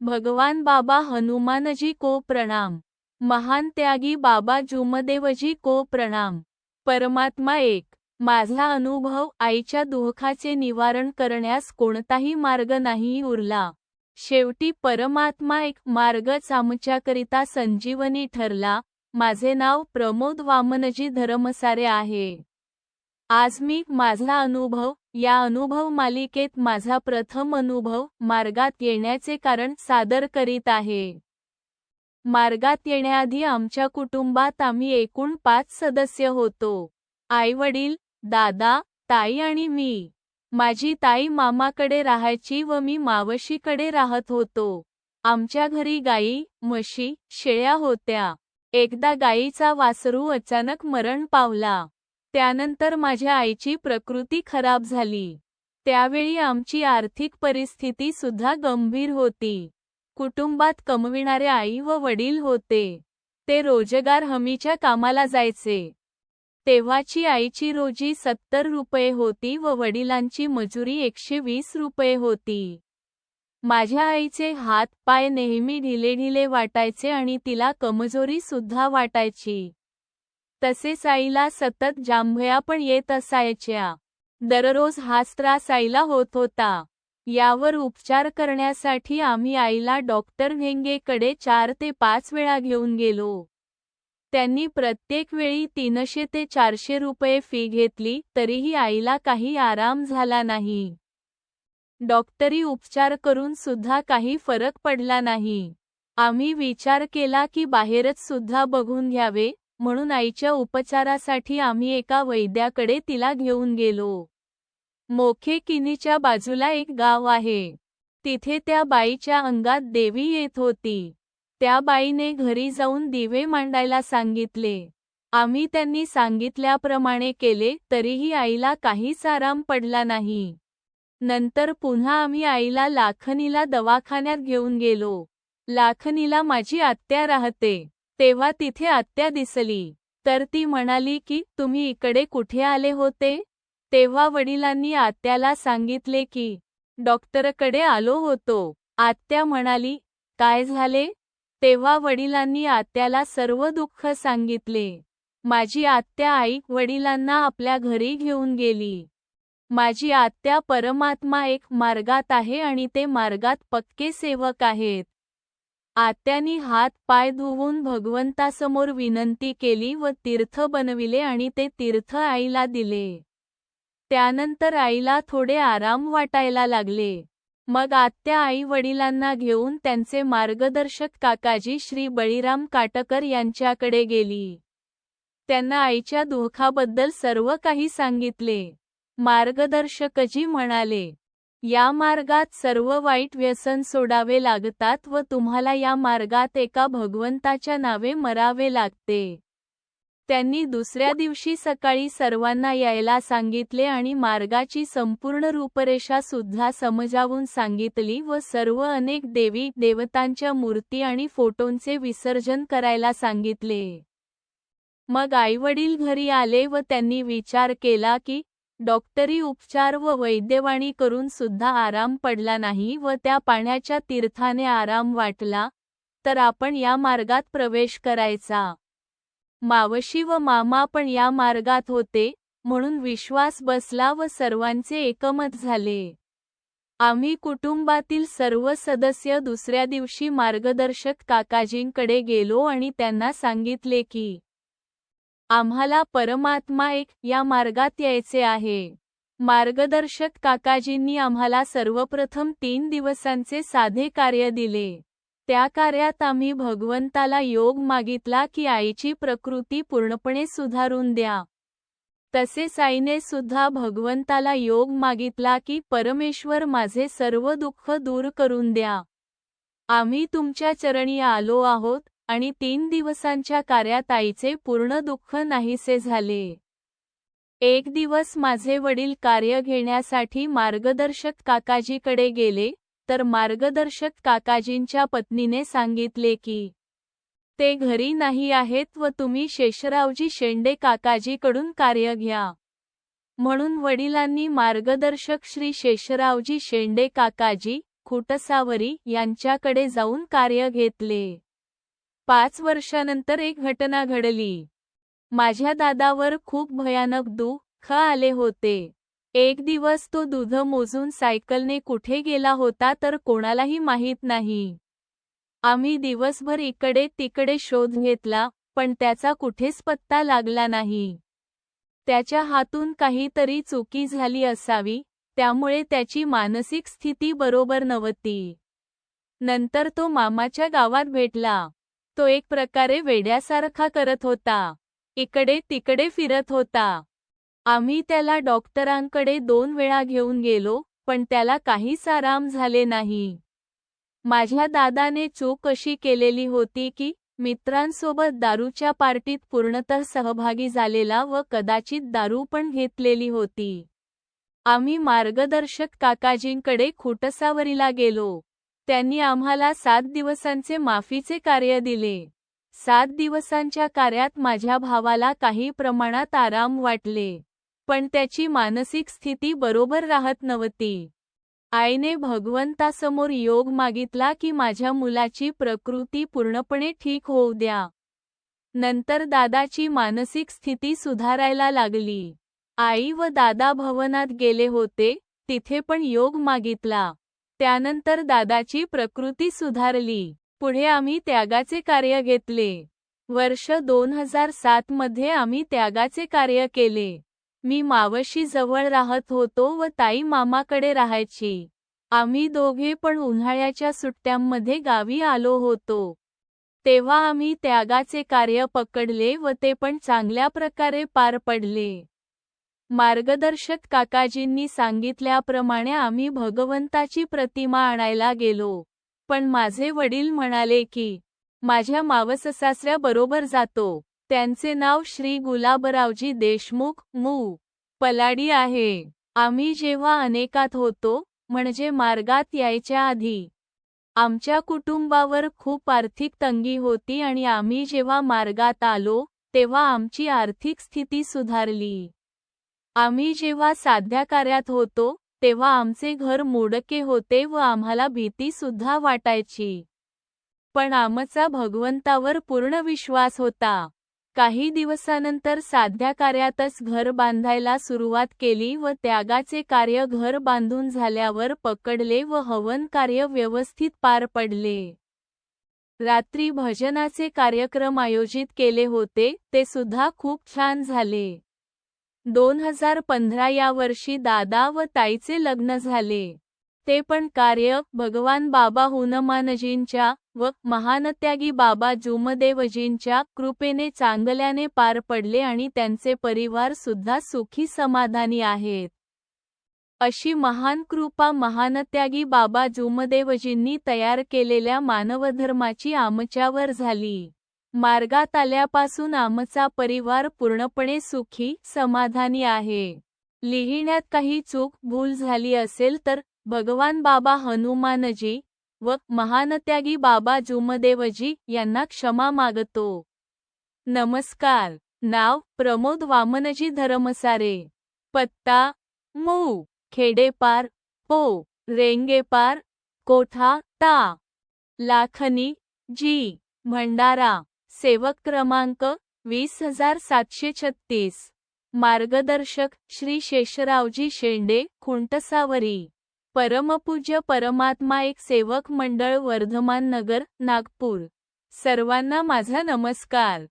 भगवान बाबा हनुमानजी को प्रणाम. महान त्यागी बाबा जुमदेवजी को प्रणाम. परमात्मा एक माझा अनुभव आईच्या दुःखाचे निवारण करण्यास कोणताही मार्ग नाही उरला. शेवटी परमात्मा एक मार्गच आमच्याकरिता संजीवनी ठरला. माझे नाव प्रमोद वामनजी धरमसारे आहे. आज मी माझा अनुभव या अनुभव मालिकेत माझा प्रथम अनुभव मार्गात येण्याचे कारण सादर करीत आहे. मार्गात येण्याआधी आमच्या कुटुंबात आम्ही एकूण पाच सदस्य होतो. आई वडील दादा ताई आणि मी. माझी ताई मामाकडे राहायची व मी मावशीकडे राहत होतो. आमच्या घरी गाई म्हशी शेळ्या होत्या. एकदा गाईचा वासरू अचानक मरण पावला. त्यानंतर माझ्या आईची प्रकृती खराब झाली. त्यावेळी आमची आर्थिक परिस्थिती सुद्धा गंभीर होती. कुटुंबात कमविणारे आई व वडील होते. ते रोजगार हमीच्या कामाला जायचे. तेव्हाची आईची रोजी सत्तर रुपये होती व वडिलांची मजुरी एकशे वीस रुपये होती. माझ्या आईचे हात पाय नेहमी ढिले ढिले वाटायचे आणि तिला कमजोरी सुद्धा वाटायची. तसेच आईला सतत जांभया पण येत असायच्या. दररोज हाच त्रास आईला होत होता. यावर उपचार करण्यासाठी आम्ही आईला डॉक्टर व्हेंगेकडे चार ते पाच वेळा घेऊन गेलो. त्यांनी प्रत्येक वेळी तीनशे ते चारशे रुपये फी घेतली तरीही आईला काही आराम झाला नाही. डॉक्टरी उपचार करून सुद्धा काही फरक पडला नाही. आम्ही विचार केला की बाहेरच सुद्धा बघून घ्यावे म्हणून आईच्या उपचारासाठी आम्ही एका वैद्याकडे तिला घेऊन गेलो. मोखे किनीच्या बाजूला एक गाव आहे. तिथे त्या बाईच्या अंगात देवी येत होती. त्या बाईने घरी जाऊन दिवे मांडायला सांगितले. आम्ही त्यांनी सांगितल्याप्रमाणे केले तरीही आईला काहीच आराम पडला नाही. नंतर पुन्हा आम्ही आईला लाखनीला दवाखान्यात घेऊन गेलो. लाखनीला माझी आत्या राहते. तेव्हा तिथे आत्या दिसली. तर ती म्हणाली की तुम्ही इकडे कुठे आले होते? तेव्हा वडिलांनी आत्याला सांगितले की डॉक्टरकडे आलो होतो. आत्या म्हणाली काय झाले? तेव्हा वडिलांनी आत्याला सर्व दुःख सांगितले. माझी आत्या आई वडिलांना आपल्या घरी घेऊन गेली. माझी आत्या परमात्मा एक मार्गात आहे आणि ते मार्गात पक्के सेवक आहेत. आत्यानी हात पाय धुवून भगवंतासमोर विनंती केली व तीर्थ बनविले आणि ते तीर्थ आईला दिले. त्यानंतर आईला थोडे आराम वाटायला लागले. मग आत्या आई वडिलांना घेऊन त्यांचे मार्गदर्शक काकाजी श्री बळीराम काटकर यांच्याकडे गेली. त्यांना आईच्या दुःखाबद्दल सर्व काही सांगितले. मार्गदर्शकजी म्हणाले या मार्गात सर्व वाईट व्यसन सोडावे लागतात व तुम्हाला या मार्गात एका भगवंताच्या नावे मरावे लागते. त्यांनी दुसऱ्या दिवशी सकाळी सर्वांना यायला सांगितले आणि मार्गाची संपूर्ण रूपरेषा सुद्धा समजावून सांगितली व सर्व अनेक देवी देवतांच्या मूर्ती आणि फोटोंचे विसर्जन करायला सांगितले. मग आईवडील घरी आले व त्यांनी विचार केला की डॉक्टरी उपचार व वैद्यवाणी करून सुद्धा आराम पडला नाही व त्या पाण्याच्या तीर्थाने आराम वाटला तर आपण या मार्गात प्रवेश करायचा. मावशी व मामा पण या मार्गात होते म्हणून विश्वास बसला व सर्वांचे एकमत झाले. आम्ही कुटुंबातील सर्व सदस्य दुसऱ्या दिवशी मार्गदर्शक काकाजींकडे गेलो आणि त्यांना सांगितले की आम्हाला परमात्मा एक या मार्गात यायचे आहे. मार्गदर्शक काकाजींनी आम्हाला सर्वप्रथम तीन दिवसांचे साधे कार्य दिले. त्या कार्यात आम्ही भगवंताला योग मागितला की आईची प्रकृती पूर्णपणे सुधारून द्या. तसेच साईने सुद्धा भगवंताला योग मागितला की परमेश्वर माझे सर्व दुःख दूर करून द्या. आम्ही तुमच्या चरणी आलो आहोत आणि तीन दिवसांच्या कार्यात आईचे पूर्ण दुःख नाहीसे झाले. एक दिवस माझे वडील कार्य घेण्यासाठी मार्गदर्शक काकाजीकडे गेले तर मार्गदर्शक काकाजींच्या पत्नीने सांगितले की ते घरी नाही आहेत व तुम्ही शेषरावजी शेंडे काकाजीकडून कार्य घ्या म्हणून वडिलांनी मार्गदर्शक श्री शेषरावजी शेंडे काकाजी खुटसावरी यांच्याकडे जाऊन कार्य घेतले. पाच वर्षानंतर एक घटना घडली. माझ्या दादावर खूप भयानक दुःख आले होते. एक दिवस तो दूध मोजून सायकलने कुठे गेला होता तर कोणालाही माहीत नाही. आम्ही दिवसभर इकडे तिकडे शोध घेतला पण त्याचा कुठेच पत्ता लागला नाही. त्याच्या हातून काहीतरी चुकी झाली असावी त्यामुळे त्याची मानसिक स्थिती बरोबर नव्हती. नंतर तो मामाच्या गावात भेटला. तो एक प्रकारे वेड्यासारखा करत होता. इकडे तिकडे फिरत होता. आम्ही त्याला डॉक्टरांकडे दोन वेळा घेऊन गेलो पण त्याला काहीच आराम झाले नाही. माझ्या दादाने चूक अशी केलेली होती की मित्रांसोबत दारूच्या पार्टीत पूर्णतः सहभागी झालेला व कदाचित दारू पण घेतलेली होती. आम्ही मार्गदर्शक काकाजींकडे खुटसावरीला गेलो. त्यांनी आम्हाला सात दिवसांचे माफीचे कार्य दिले. सात दिवसांच्या कार्यात माझ्या भावाला काही प्रमाणात आराम वाटले. पण त्याची मानसिक स्थिती बरोबर राहत नव्हती. आईने भगवंतासमोर योग मागितला की माझ्या मुलाची प्रकृती पूर्णपणे ठीक होऊ द्या. नंतर दादाची मानसिक स्थिती सुधारायला लागली. आई व दादा भवनात गेले होते तिथे पण योग मागितला. त्यानंतर दादाची प्रकृती सुधारली. पुढे आम्ही त्यागाचे कार्य घेतले. वर्ष दोन हजार सात मध्ये आम्ही त्यागाचे कार्य केले. मी मावशी जवळ राहत होतो व ताई मामाकडे राहायची. आम्ही दोघे पण उन्हाळ्याच्या सुट्ट्यांमध्ये गावी आलो होतो. तेव्हा आम्ही त्यागाचे कार्य पकडले व ते पण चांगल्या प्रकारे पार पडले. मार्गदर्शक काकाजींनी सांगितल्याप्रमाणे आम्ही भगवंताची प्रतिमा आणायला गेलो. पण माझे वडील म्हणाले की माझ्या मावससासऱ्या बरोबर जातो. त्यांचे नाव श्री गुलाबरावजी देशमुख मू. पलाडी आहे. आम्ही जेव्हा अनेकात होतो म्हणजे मार्गात यायच्या आधी. आमच्या कुटुंबावर खूप आर्थिक तंगी होती आणि आम्ही जेव्हा मार्गात आलो तेव्हा आमची आर्थिक स्थिती सुधारली. आम्ही जेव्हा साध्या कार्यात होतो तेव्हा आमचे घर मोडके होते व आम्हाला भीती सुद्धा वाटायची. पण आमचा भगवंतावर पूर्ण विश्वास होता. काही दिवसानंतर साध्या कार्यातच घर बांधायला सुरुवात केली व त्यागाचे कार्य घर बांधून झाल्यावर पकडले व हवन कार्य व्यवस्थित पार पडले. रात्री भजनाचे कार्यक्रम आयोजित केले होते ते सुद्धा खूप छान झाले. दोन हजार पंधरा या वर्षी दादा व ताईचे लग्न झाले. ते पण कार्य भगवान बाबा हुनमानजींच्या व महानत्यागी बाबा जुमदेवजींच्या कृपेने चांगल्याने पार पडले आणि त्यांचे परिवार सुद्धा सुखी समाधानी आहेत. अशी महान कृपा महानत्यागी बाबा जुमदेवजींनी तयार केलेल्या मानवधर्माची आमच्यावर झाली. मार्गात आल्यापासून आमचा परिवार पूर्णपणे सुखी समाधानी आहे. लिहिण्यात काही चूक भूल झाली असेल तर भगवान बाबा हनुमानजी व महानत्यागी बाबा जुमदेवजी यांना क्षमा मागतो. नमस्कार. नाव प्रमोद वामनजी धर्मसारे. पत्ता मू खेडेपार पो रेंगेपार कोठा ता. लाखनी जी भंडारा. सेवक क्रमांक वीस हजार सातशे छत्तीस. मार्गदर्शक श्री शेषरावजी शेंडे खुंटसावरी. परमपूज्य परमात्मा एक सेवक मंडळ वर्धमान नगर नागपूर. सर्वांना माझा नमस्कार.